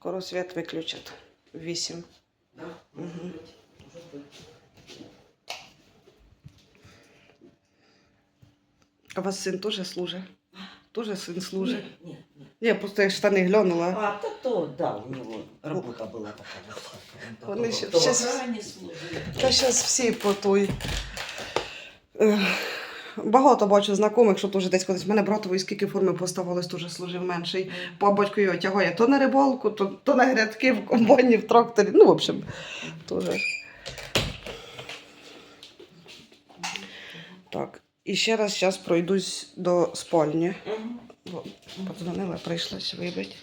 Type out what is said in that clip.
Скоро свет выключат, висим. Да? Может Мгм. быть. Может быть. А у вас син теж служить? Теж син служить? Нет, нет, нет. Ні, просто я штани глянула. А, то, то, да, у него работа была такая. вот всякая. Он Он то- еще то в щас- охране служил. Та зараз всі по той. Ех, Багато бачу знайомих, що теж десь колись. В мене братової скільки форми поставилось, теж служив менший. По батьку його тягає то на рибалку, то, то на грядки в комбайні, в тракторі. Ну, в общем, теж. Так, і ще раз зараз пройдусь до спальні. Подзвонила, прийшлась вибити.